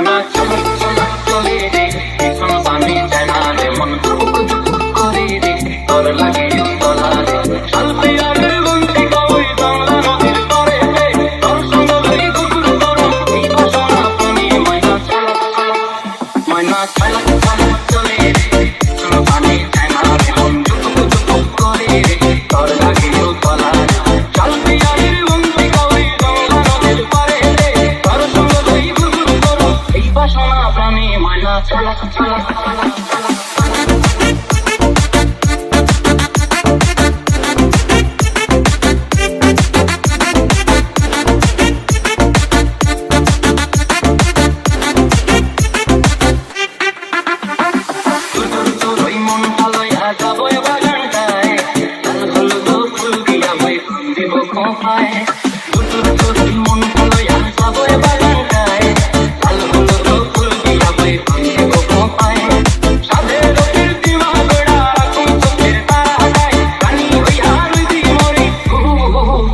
ময়না চল চল চলে রে, এখন পানি চায় না রে, মন টুক টুক করে রে, তোর লাগে তলা রে। শালপে আর বন্দি কই বাংলা নদীর পারে রে, তোর সঙ্গ লই গুগুল করো এই বাসনা পানি ময়না চল চল, ময়না চল। Thank you.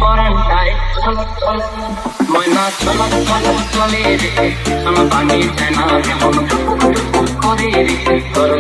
পরানটায় চল চল ময়না চল চল চলে রে। সোনা করে রে। তোর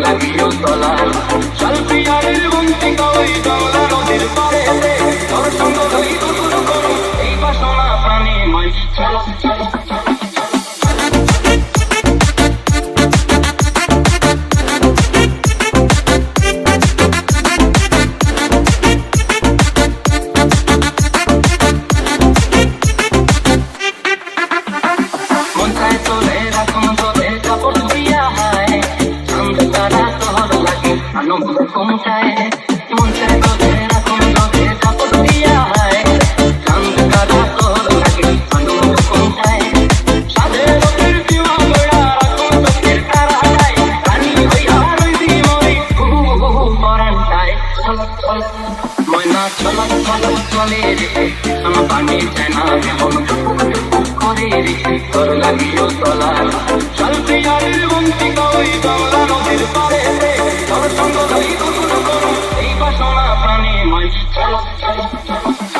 রোগের দিওয়া বেড়া রাখুন চোখের তারাটায় রানী হইয়া রইদি মরি হু হু হু পরানটায় চল চল ময়না চল চল চলে রে সোনা পানি চায় না রে মন করে রে তোর লাগিও তলা চল পিয়ারের বন্তি Thank you.